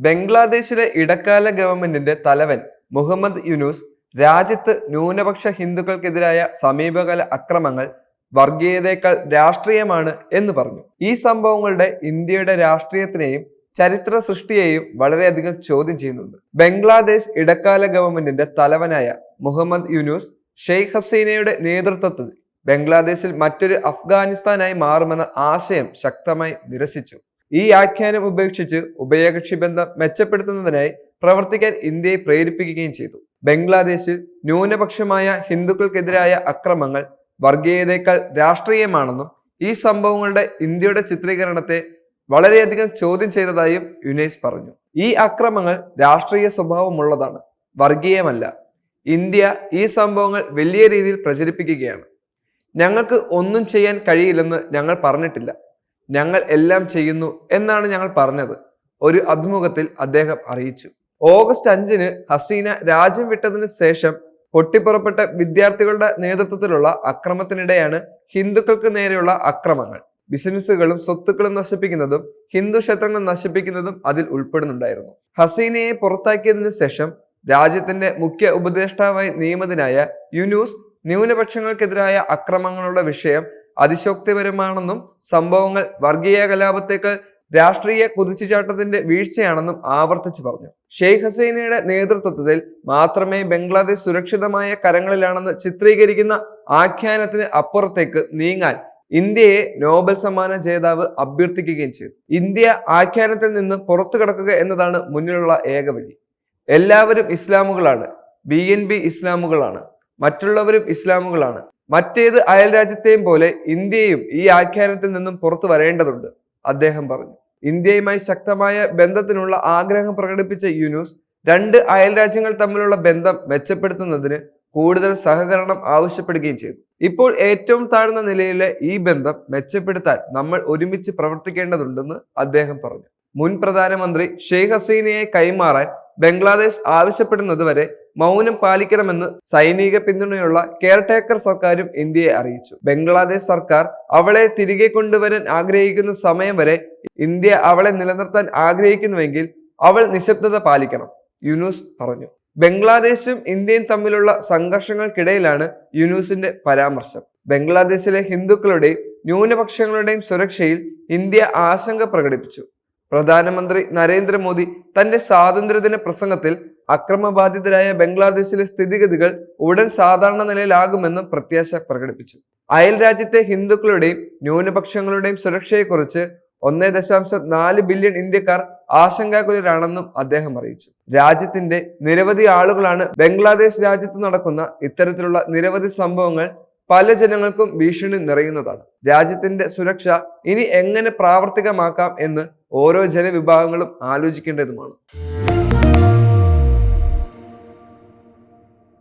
ബംഗ്ലാദേശിലെ ഇടക്കാല ഗവൺമെന്റിന്റെ തലവൻ മുഹമ്മദ് യുനൂസ് രാജ്യത്ത് ന്യൂനപക്ഷ ഹിന്ദുക്കൾക്കെതിരായ സമീപകാല അക്രമങ്ങൾ വർഗീയതയേക്കാൾ രാഷ്ട്രീയമാണ് എന്ന് പറഞ്ഞു. ഈ സംഭവങ്ങളുടെ ഇന്ത്യയുടെ രാഷ്ട്രീയത്തിനെയും ചരിത്ര സൃഷ്ടിയെയും വളരെയധികം ചോദ്യം ചെയ്യുന്നുണ്ട്. ബംഗ്ലാദേശ് ഇടക്കാല ഗവൺമെന്റിന്റെ തലവനായ മുഹമ്മദ് യുനൂസ് ഷെയ്ഖ് ഹസീനയുടെ നേതൃത്വത്തിൽ ബംഗ്ലാദേശിൽ മറ്റൊരു അഫ്ഗാനിസ്ഥാനായി മാറുമെന്ന ആശയം ശക്തമായി നിരസിച്ചു. ഈ ആഖ്യാനം ഉപേക്ഷിച്ച് ഉഭയകക്ഷി ബന്ധം മെച്ചപ്പെടുത്തുന്നതിനായി പ്രവർത്തിക്കാൻ ഇന്ത്യയെ പ്രേരിപ്പിക്കുകയും ചെയ്തു. ബംഗ്ലാദേശിൽ ന്യൂനപക്ഷമായ ഹിന്ദുക്കൾക്കെതിരായ അക്രമങ്ങൾ വർഗീയതയേക്കാൾ രാഷ്ട്രീയമാണെന്നും ഈ സംഭവങ്ങളുടെ ഇന്ത്യയുടെ ചിത്രീകരണത്തെ വളരെയധികം ചോദ്യം ചെയ്തതായും യുനൈസ് പറഞ്ഞു. ഈ അക്രമങ്ങൾ രാഷ്ട്രീയ സ്വഭാവമുള്ളതാണ് വർഗീയമല്ല. ഇന്ത്യ ഈ സംഭവങ്ങൾ വലിയ രീതിയിൽ പ്രചരിപ്പിക്കുകയാണ്. ഞങ്ങൾക്ക് ഒന്നും ചെയ്യാൻ കഴിയില്ലെന്ന് ഞങ്ങൾ പറഞ്ഞിട്ടില്ല. ഞങ്ങൾ എല്ലാം ചെയ്യുന്നു എന്നാണ് ഞങ്ങൾ പറഞ്ഞത്. ഒരു അഭിമുഖത്തിൽ അദ്ദേഹം അറിയിച്ചു. ഓഗസ്റ്റ് അഞ്ചിന് ഹസീന രാജ്യം വിട്ടതിന് ശേഷം പൊട്ടിപ്പുറപ്പെട്ട വിദ്യാർത്ഥികളുടെ നേതൃത്വത്തിലുള്ള അക്രമത്തിനിടെയാണ് ഹിന്ദുക്കൾക്ക് നേരെയുള്ള അക്രമങ്ങൾ. ബിസിനസ്സുകളും സ്വത്തുക്കളും നശിപ്പിക്കുന്നതും ഹിന്ദു ക്ഷേത്രങ്ങൾ നശിപ്പിക്കുന്നതും അതിൽ ഉൾപ്പെടുന്നുണ്ടായിരുന്നു. ഹസീനയെ പുറത്താക്കിയതിനു ശേഷം രാജ്യത്തിന്റെ മുഖ്യ ഉപദേഷ്ടാവായി നിയമിതനായ യുനൂസ് ന്യൂനപക്ഷങ്ങൾക്കെതിരായ അക്രമങ്ങളുടെ വിഷയം അതിശോക്തിപരമാണെന്നും സംഭവങ്ങൾ വർഗീയ കലാപത്തേക്കാൾ രാഷ്ട്രീയ കുതിച്ചുചാട്ടത്തിന്റെ വീഴ്ചയാണെന്നും ആവർത്തിച്ചു പറഞ്ഞു. ഷെയ്ഖ് ഹസീനയുടെ നേതൃത്വത്തിൽ മാത്രമേ ബംഗ്ലാദേശ് സുരക്ഷിതമായ കരങ്ങളിലാണെന്ന് ചിത്രീകരിക്കുന്ന ആഖ്യാനത്തിന് അപ്പുറത്തേക്ക് നീങ്ങാൻ ഇന്ത്യയെ നോബൽ സമ്മാന ജേതാവ് അഭ്യർത്ഥിക്കുകയും ചെയ്തു. ഇന്ത്യ ആഖ്യാനത്തിൽ നിന്ന് പുറത്തു കടക്കുക എന്നതാണ് മുന്നിലുള്ള ഏക വഴി. എല്ലാവരും ഇസ്ലാമുകളാണ്. ബി എൻ ബി ഇസ്ലാമുകളാണ്. മറ്റുള്ളവരും ഇസ്ലാമുകളാണ്. മറ്റേത് അയൽ രാജ്യത്തെയും പോലെ ഇന്ത്യയും ഈ ആഖ്യാനത്തിൽ നിന്നും പുറത്തു വരേണ്ടതുണ്ട് അദ്ദേഹം പറഞ്ഞു. ഇന്ത്യയുമായി ശക്തമായ ബന്ധത്തിനുള്ള ആഗ്രഹം പ്രകടിപ്പിച്ച യുനൂസ് രണ്ട് അയൽ രാജ്യങ്ങൾ തമ്മിലുള്ള ബന്ധം മെച്ചപ്പെടുത്തുന്നതിന് കൂടുതൽ സഹകരണം ആവശ്യപ്പെടുകയും ചെയ്തു. ഇപ്പോൾ ഏറ്റവും താഴ്ന്ന നിലയിലെ ഈ ബന്ധം മെച്ചപ്പെടുത്താൻ നമ്മൾ ഒരുമിച്ച് പ്രവർത്തിക്കേണ്ടതുണ്ടെന്ന് അദ്ദേഹം പറഞ്ഞു. മുൻ പ്രധാനമന്ത്രി ഷെയ്ഖ് ഹസീനയെ കൈമാറാൻ ബംഗ്ലാദേശ് ആവശ്യപ്പെടുന്നതുവരെ മൗനം പാലിക്കണമെന്ന് സൈനിക പിന്തുണയുള്ള കെയർടേക്കർ സർക്കാരും ഇന്ത്യയെ അറിയിച്ചു. ബംഗ്ലാദേശ് സർക്കാർ അവളെ തിരികെ കൊണ്ടുവരാൻ ആഗ്രഹിക്കുന്ന സമയം വരെ ഇന്ത്യ അവളെ നിലനിർത്താൻ ആഗ്രഹിക്കുന്നുവെങ്കിൽ അവൾ നിശബ്ദത പാലിക്കണം യുനൂസ് പറഞ്ഞു. ബംഗ്ലാദേശും ഇന്ത്യയും തമ്മിലുള്ള സംഘർഷങ്ങൾക്കിടയിലാണ് യുനൂസിന്റെ പരാമർശം. ബംഗ്ലാദേശിലെ ഹിന്ദുക്കളുടെയും ന്യൂനപക്ഷങ്ങളുടെയും സുരക്ഷയിൽ ഇന്ത്യ ആശങ്ക പ്രകടിപ്പിച്ചു. പ്രധാനമന്ത്രി നരേന്ദ്രമോദി തന്റെ സ്വാതന്ത്ര്യദിന പ്രസംഗത്തിൽ അക്രമബാധിതരായ ബംഗ്ലാദേശിലെ സ്ഥിതിഗതികൾ ഉടൻ സാധാരണ നിലയിലാകുമെന്നും പ്രത്യാശ പ്രകടിപ്പിച്ചു. അയൽ രാജ്യത്തെ ഹിന്ദുക്കളുടെയും ന്യൂനപക്ഷങ്ങളുടെയും സുരക്ഷയെക്കുറിച്ച് ഒന്നേ ദശാംശം നാല് ബില്യൺ ഇന്ത്യക്കാർ ആശങ്കാകുലരാണെന്നും അദ്ദേഹം അറിയിച്ചു. രാജ്യത്തിന്റെ നിരവധി ആളുകളാണ് ബംഗ്ലാദേശ് രാജ്യത്ത് നടക്കുന്ന ഇത്തരത്തിലുള്ള നിരവധി സംഭവങ്ങൾ പല ജനങ്ങൾക്കും ഭീഷണി നിറയുന്നതാണ്. രാജ്യത്തിന്റെ സുരക്ഷ ഇനി എങ്ങനെ പ്രാവർത്തികമാക്കാം എന്ന് ഓരോ ജനവിഭാഗങ്ങളും ആലോചിക്കേണ്ടതുമാണ്.